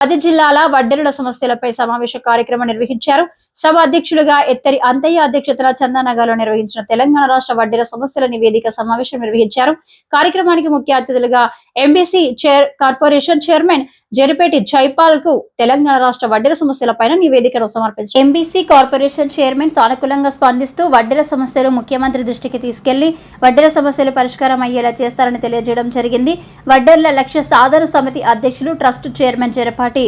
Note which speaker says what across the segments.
Speaker 1: పది జిల్లాల వడ్డెరుల సమస్యలపై సమావేశ కార్యక్రమం నిర్వహించారు. సభ అధ్యక్షులుగా ఎత్తరి అంతయ్య అధ్యక్షతన చందానగర్లో నిర్వహించిన తెలంగాణ రాష్ట్ర వడ్డెర సమస్యల నివేదిక సమావేశం నిర్వహించారు. కార్యక్రమానికి ముఖ్య అతిథులుగా MBC chair corporation chairman Jaripeti జైపాల్కు Telangana రాష్ట్ర వడ్డీల సమస్యలపైన నివేదికను సమర్పించారు ఎంబీసీ కార్పొరేషన్ చైర్మన్ సానుకూలంగా స్పందిస్తూ వడ్డీల సమస్యలు ముఖ్యమంత్రి దృష్టికి తీసుకెళ్ళి వడ్డీల సమస్యలు పరిష్కారం అయ్యేలా చేస్తారని తెలియజేయడం జరిగింది. వడ్డెర్ల లక్ష్య సాధన సమితి అధ్యక్షులు ట్రస్ట్ చైర్మన్ జరపాటి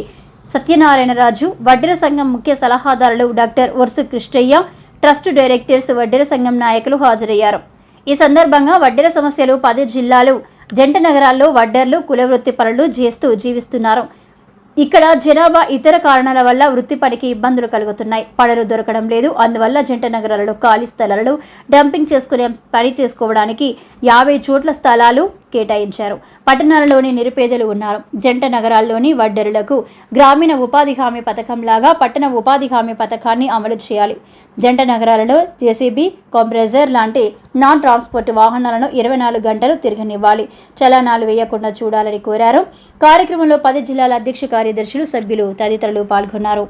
Speaker 1: సత్యనారాయణరాజు వడ్డీల సంఘం ముఖ్య సలహాదారులు డాక్టర్ వర్సు కృష్ణయ్య ట్రస్ట్ డైరెక్టర్స్ వడ్డీల సంఘం నాయకులు హాజరయ్యారు. ఈ సందర్భంగా వడ్డీల సమస్యలు పది జిల్లాలు జంట నగరాల్లో వడ్డర్లు కులవృత్తి పనులు చేస్తూ జీవిస్తున్నారు. ఇక్కడ జనాభా ఇతర కారణాల వల్ల వృత్తి పనికి ఇబ్బందులు కలుగుతున్నాయి. పడలు దొరకడం లేదు. అందువల్ల జంట నగరాలలో ఖాళీ స్థలాలను డంపింగ్ చేసుకునే పని చేసుకోవడానికి యాభై చోట్ల స్థలాలు కేటాయించారు. పట్టణాలలోని నిరుపేదలు ఉన్నారు. జంట నగరాల్లోని వడ్డరులకు గ్రామీణ ఉపాధి హామీ పథకంలాగా పట్టణ ఉపాధి హామీ పథకాన్ని అమలు చేయాలి. జంట నగరాలలో జేసీబీ కాంప్రెజర్ లాంటి నాన్ ట్రాన్స్పోర్ట్ వాహనాలను ఇరవై నాలుగు గంటలు తిరగనివ్వాలి. చలానాలు వేయకుండా చూడాలని కోరారు. కార్యక్రమంలో పది జిల్లాల అధ్యక్ష కార్యదర్శులు సభ్యులు తదితరులు పాల్గొన్నారు.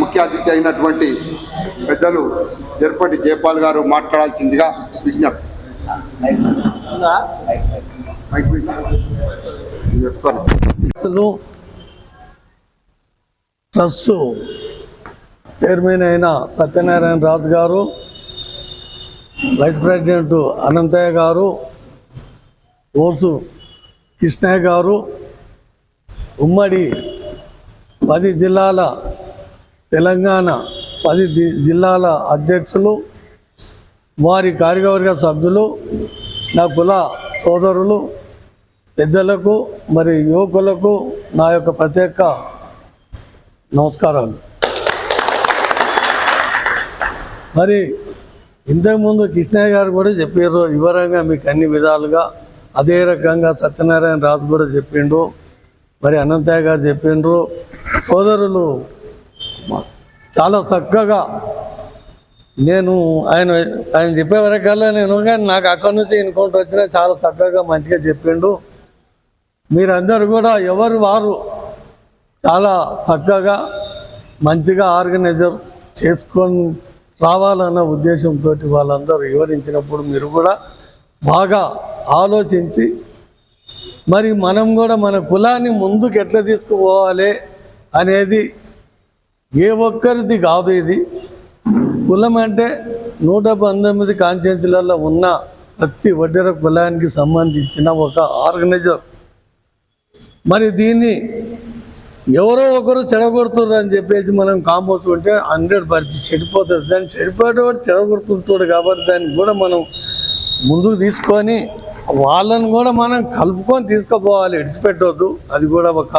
Speaker 2: ముఖ్య అతిథి అయినటువంటి పెద్దలు జర్పటి జయపాల్ గారు మాట్లాడాల్సిందిగా విజ్ఞప్తి.
Speaker 3: అసలు ట్రస్ట్ చైర్మన్ అయిన సత్యనారాయణ రాజు గారు వైస్ ప్రెసిడెంట్ అనంతయ్య గారు ఓసు కృష్ణయ్య గారు ఉమ్మడి పది జిల్లాల తెలంగాణ పది జిల్లాల అధ్యక్షులు వారి కార్యవర్గ సభ్యులు నా కుల సోదరులు పెద్దలకు మరి యువకులకు నా యొక్క ప్రత్యేక నమస్కారాలు. మరి ఇంతకుముందు కృష్ణయ్య గారు కూడా చెప్పారు వివరంగా మీకు అన్ని విధాలుగా. అదే రకంగా సత్యనారాయణ రాజు కూడా చెప్పిండు మరి అనంతయ్య గారు చెప్పిండ్రు. సోదరులు చాలా చక్కగా నేను ఆయన ఆయన చెప్పే వరకల్లా నేను కానీ నాకు అక్కడి నుంచి ఇన్కౌంటర్ వచ్చినా చాలా చక్కగా మంచిగా చెప్పిండు. మీరందరూ కూడా ఎవరు వారు చాలా చక్కగా మంచిగా ఆర్గనైజర్ చేసుకొని రావాలన్న ఉద్దేశంతో వాళ్ళందరూ వివరించినప్పుడు మీరు కూడా బాగా ఆలోచించి మరి మనం కూడా మన కులాన్ని ముందుకు ఎట్లా తీసుకుపోవాలి అనేది ఏ ఒక్కరిది కాదు ఇది. కులం అంటే నూట పంతొమ్మిది కాన్స్టిట్యూన్సీలలో ఉన్న ప్రతి వడ్డెర కులానికి సంబంధించిన ఒక ఆర్గనైజర్. మరి దీన్ని ఎవరో ఒకరు చెడగొడుతున్నారు అని చెప్పేసి మనం కాంపోస్ట్ ఉంటే హండ్రెడ్ పర్సెంట్ చెడిపోతుంది. దాన్ని చెడిపోయేటవాడు చెడగొడుతుంటాడు కాబట్టి దాన్ని కూడా మనం ముందుకు తీసుకొని వాళ్ళని కూడా మనం కలుపుకొని తీసుకుపోవాలి. ఇడిచిపెట్టవద్దు అది కూడా ఒక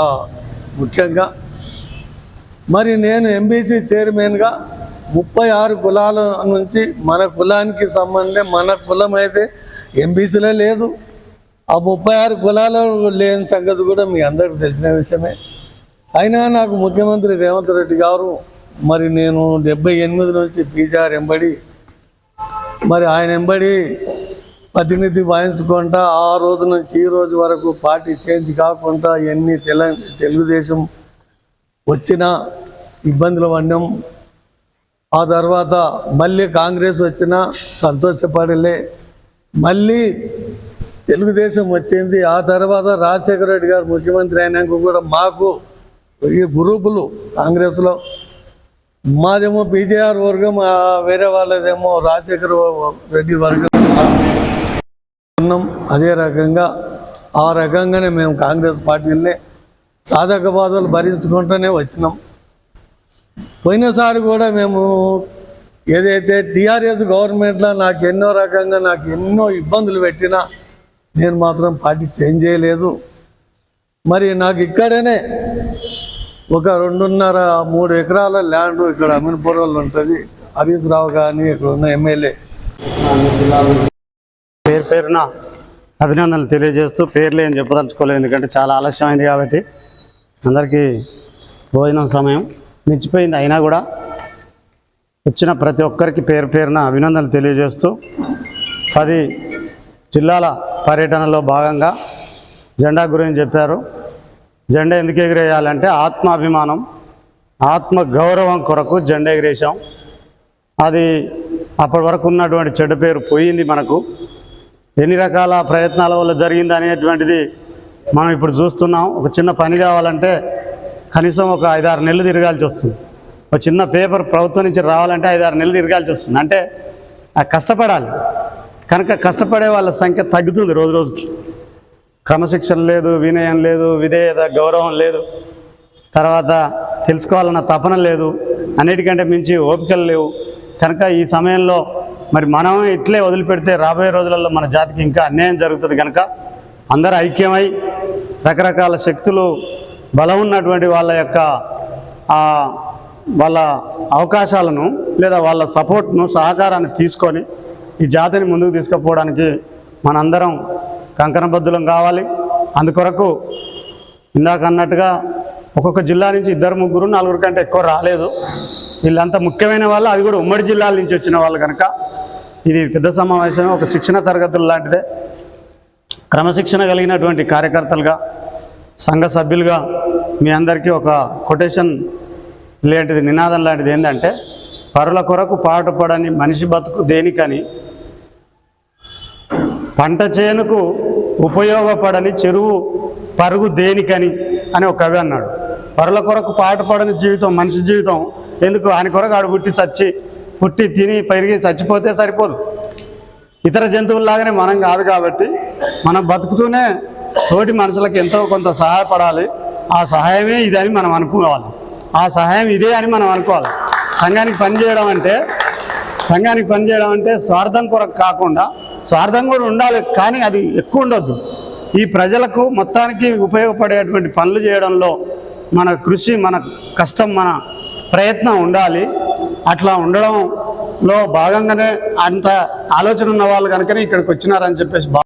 Speaker 3: ముఖ్యంగా. మరి నేను ఎంబీసీ చైర్మన్గా ముప్పై ఆరు కులాల నుంచి మన కులానికి సంబంధం మన కులం అయితే ఎంబీసీలో లేదు. ఆ ముప్పై ఆరు కులాలు లేని సంగతి కూడా మీ అందరికీ తెలిసిన విషయమే. అయినా నాకు ముఖ్యమంత్రి రేవంత్ రెడ్డి గారు మరి నేను డెబ్బై ఎనిమిది నుంచి పీజీఆర్ ఎంబడి మరి ఆయన ఎంబడి ప్రతినిధి వాయించుకుంటా ఆ రోజు నుంచి ఈ రోజు వరకు పార్టీ చేంజ్ కాకుండా ఎన్ని తెల తెలుగుదేశం వచ్చినా ఇబ్బందులు పడినాం ఆ తర్వాత మళ్ళీ కాంగ్రెస్ వచ్చినా సంతోషపడలే. మళ్ళీ తెలుగుదేశం వచ్చింది. ఆ తర్వాత రాజశేఖర రెడ్డి గారు ముఖ్యమంత్రి అయినాక కూడా మాకు ఈ గ్రూపులు కాంగ్రెస్లో. మాదేమో పీజేఆర్ వర్గం వేరే వాళ్ళదేమో రాజశేఖర రెడ్డి వర్గం. ఉన్నాం అదే రకంగా ఆ రకంగానే మేము కాంగ్రెస్ పార్టీలనే సాధక బాధలు భరించుకుంటూనే వచ్చినాం. పోయినసారి కూడా మేము ఏదైతే టీఆర్ఎస్ గవర్నమెంట్లో నాకు ఎన్నో రకంగా నాకు ఎన్నో ఇబ్బందులు పెట్టినా నేను మాత్రం పార్టీ చేంజ్ చేయలేదు. మరి నాకు ఇక్కడనే ఒక రెండున్నర మూడు ఎకరాల ల్యాండ్ ఇక్కడ అమీన్పురంలో ఉంటుంది. హరీష్ రావు కానీ ఇక్కడ ఉన్న ఎమ్మెల్యే.
Speaker 4: పేరు పేరున అభినందనలు తెలియజేస్తూ పేర్లు ఏం చెప్పదలుచుకోలేదు. ఎందుకంటే చాలా ఆలస్యమైంది కాబట్టి అందరికీ భోజనం సమయం. మించిపోయింది. అయినా కూడా వచ్చిన ప్రతి ఒక్కరికి పేరు పేరున అభినందనలు తెలియజేస్తూ పది జిల్లాల పర్యటనలో భాగంగా జెండా గురించి చెప్పారు. జెండా ఎందుకు ఎగిరేయాలంటే ఆత్మాభిమానం ఆత్మ గౌరవం కొరకు జెండా ఎగిరేసాం అది అప్పటి వరకు ఉన్నటువంటి చెడ్డ పేరు పోయింది మనకు. ఎన్ని రకాల ప్రయత్నాల వల్ల జరిగింది అనేటువంటిది మనం ఇప్పుడు చూస్తున్నాం. ఒక చిన్న పని కావాలంటే కనీసం ఒక ఐదారు నెలలు తిరగాల్సి వస్తుంది. ఒక చిన్న పేపర్ ప్రభుత్వం నుంచి రావాలంటే ఐదారు నెలలు తిరగాల్సి వస్తుంది. అంటే ఆ కష్టపడాలి. కనుక కష్టపడే వాళ్ళ సంఖ్య తగ్గుతుంది రోజు రోజుకి. క్రమశిక్షణ లేదు వినయం లేదు విధేయత గౌరవం లేదు. తర్వాత తెలుసుకోవాలన్న తపన లేదు. అన్నిటికంటే మించి ఓపికలు లేవు. కనుక ఈ సమయంలో మరి మనం ఇట్లే వదిలిపెడితే రాబోయే రోజులలో మన జాతికి ఇంకా అన్యాయం జరుగుతుంది కనుక అందరూ ఐక్యమై రకరకాల శక్తులు బలం ఉన్నటువంటి వాళ్ళ యొక్క వాళ్ళ అవకాశాలను లేదా వాళ్ళ సపోర్ట్ను సహకారాన్ని తీసుకొని ఈ జాతిని ముందుకు తీసుకుపోవడానికి మనందరం కంకణబద్ధులం కావాలి. అందుకొరకు ఇందాక అన్నట్టుగా ఒక్కొక్క జిల్లా నుంచి ఇద్దరు ముగ్గురు నలుగురు కంటే ఎక్కువ రాలేదు. వీళ్ళంతా ముఖ్యమైన వాళ్ళు అది కూడా ఉమ్మడి జిల్లాల నుంచి వచ్చిన వాళ్ళు కనుక. ఇది పెద్ద సమావేశం ఒక శిక్షణ తరగతులు లాంటిదే. క్రమశిక్షణ కలిగినటువంటి కార్యకర్తలుగా సంఘ సభ్యులుగా మీ అందరికీ ఒక కొటేషన్ లాంటిది నినాదం లాంటిది ఏంటంటే పరుల కొరకు పాటుపడని మనిషి బతుకు దేనికని పంట చేనుకు ఉపయోగపడని చెరువు పరుగు దేనికని అని ఒక కవి అన్నాడు. పరుల కొరకు పాటుపడని జీవితం మనిషి జీవితం ఎందుకు? ఆయన కొరకు ఆడు పుట్టి చచ్చి పుట్టి తిని పెరిగి చచ్చిపోతే సరిపోదు. ఇతర జంతువుల్లాగానే మనం కాదు కాబట్టి మనం బతుకుతూనే తోటి మనుషులకు ఎంతో కొంత సహాయపడాలి. ఆ సహాయమే ఇదని మనం అనుకోవాలి. ఆ సహాయం ఇదే అని మనం అనుకోవాలి. సంఘానికి పనిచేయడం అంటే సంఘానికి పనిచేయడం అంటే స్వార్థం కొరకు కాకుండా స్వార్థం కూడా ఉండాలి కానీ అది ఎక్కువ ఉండొద్దు. ఈ ప్రజలకు మొత్తానికి ఉపయోగపడేటువంటి పనులు చేయడంలో మన కృషి మన కష్టం మన ప్రయత్నం ఉండాలి. అట్లా ఉండడంలో భాగంగానే అంత ఆలోచన ఉన్న వాళ్ళు కనుకనే ఇక్కడికి వచ్చినారని చెప్పేసి బాగా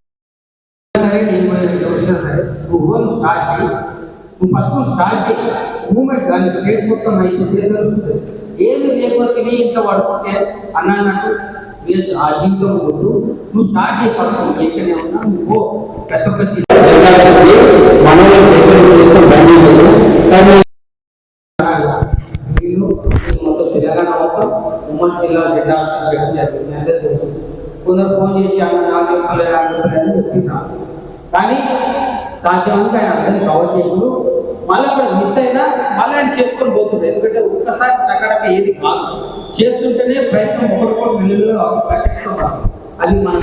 Speaker 5: సరే సరే? నువ్వు రోజు స్టార్ట్ చేయి. నువ్వు ఫస్ట్ నువ్వు స్టార్ట్ చేయి. మూమెంట్ దాన్ని స్టేట్ మొత్తం అయితే తెలుస్తుంది ఏమి లేకపోతే నీ ఇంట్లో పడుకుంటే అన్న అన్నట్టు వేసి ఆ జీవితం వద్దు. నువ్వు స్టార్ట్ చేయి ఫస్ట్ నువ్వు ఎక్కడనే ఉన్నా నువ్వు ప్రతి ఒక్క మనలో చైతన్యం తీసుకొని బండి కానీ వీళ్ళు మొత్తం తెలంగాణ మొత్తం ఉమ్మడి జిల్లా జెండా చేయడం జరిగింది అందరికీ తెలుసు కొందరు ఫోన్ చేసి అన్న నాకు చెప్పలేదు నాకు చెప్పలేదు అని చెప్తున్నారు కానీ సాధ్యమంటే ఆయన అందరినీ కవర్ చేసుడు మళ్ళీ అక్కడ మిస్ అయినా మళ్ళీ ఆయన చేసుకొని పోతుంది. ఎందుకంటే ఒక్కసారి టక్కడక్క ఏది కాదు. చేస్తుంటేనే ప్రయత్నం ఒకటికొకటి మిల్లులో ప్రకటిస్తున్నాం అది మనం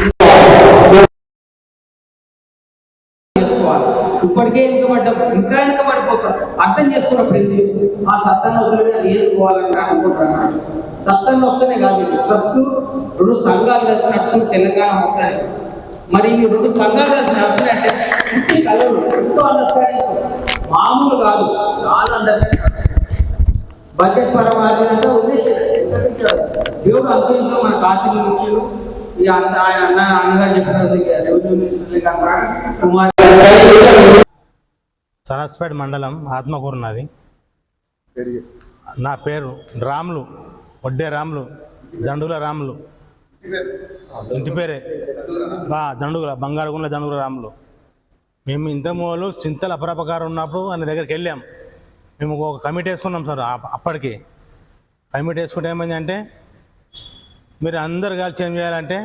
Speaker 5: చేసుకోవాలి. ఇప్పటికే వెనుకబడ్డాం ఇంకా వెనుకబడిపోతాం అర్థం చేసుకున్నప్పుడు ఏంటి? ఆ సత్తాన్ని వదిలి అది ఏదుకోవాలని అనుకుంటున్నాను సత్తాన్ని వస్తేనే కాదు ట్రస్ట్ రెండు సంఘాలు కలిసి నడుస్తున్న తెలంగాణ మొత్తానికి. మరి ఈ రెండు సంఘాలు కలిసి నడుస్తున్నాయంటే పుట్టి కళలు ఎంతో అండర్స్టాండింగ్ మామూలు కాదు చాలా అండర్స్టాండింగ్ బడ్జెట్ పరమాది అంటే ఉద్దేశం దేవుడు అంత మన కార్తీక ఇచ్చాడు ఈ అంత ఆయన అన్న అన్నగా చెప్పిన కుమార్
Speaker 6: సరస్పేట మండలం ఆత్మకూరు నాది. నా పేరు రాములు వడ్డే రాములు దండుల రాములు. ఇంటి పేరే దండుగుల బంగారుగుండ్ల దండుగుల రాములు. మేము ఇంతమూలు చింతల అపరాపకారం ఉన్నప్పుడు ఆయన దగ్గరికి వెళ్ళాం. మేము ఒక కమిటీ వేసుకున్నాం సార్ అప్పటికి. కమిటీ వేసుకుంటే ఏమైందంటే మీరు అందరు కలిసి ఏం చేయాలంటే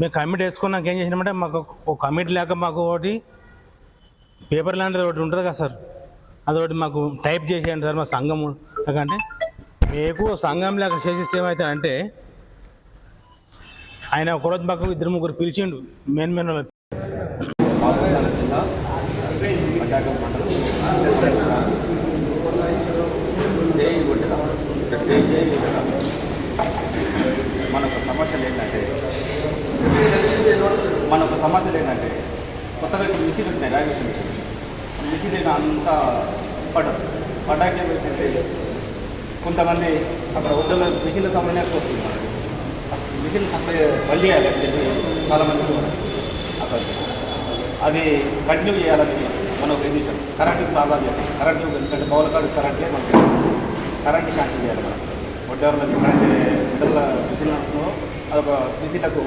Speaker 6: మేము కమిటీ వేసుకున్నాక ఏం చేసినామంటే మాకు ఒక కమిటీ లేక మాకు ఒకటి పేపర్ లాంటిది ఒకటి ఉంటుంది కదా సార్. అదొకటి మాకు టైప్ చేసేయండి సార్ మా సంఘం అంటే మీకు సంఘం లేక చేసేసి ఏమవుతాడంటే ఆయన ఒకరోజు మాకు ఇద్దరు ముగ్గురు పిలిచిండు మెయిన్ మెయిన్
Speaker 7: మనకు సమస్యలు ఏంటంటే మనకు సమస్యలు ఏంటంటే కొత్తగా ఇప్పుడు మిషన్ వచ్చినాయి రైల్వేషన్ మిషన్ మిషన్ అంత పడదు పడ్డాక ఏమైందంటే కొంతమంది అక్కడ వద్దల మిషన్ల సమయంలో వస్తుంది మిషన్ సప్లై బంద్ చేయాలి అని చెప్పి చాలామంది అక్కడ అది కంటిన్యూ చేయాలని మనం ఒక విషయం కరెంటు ప్రాధాన్యత కరెంటు ఎందుకంటే పౌల కార్డు కరెంటే మనకి కరెంటు శాంక్షన్ చేయాలి మనం. modern lagi mana jadi terlalu di sini langsung kalau di aku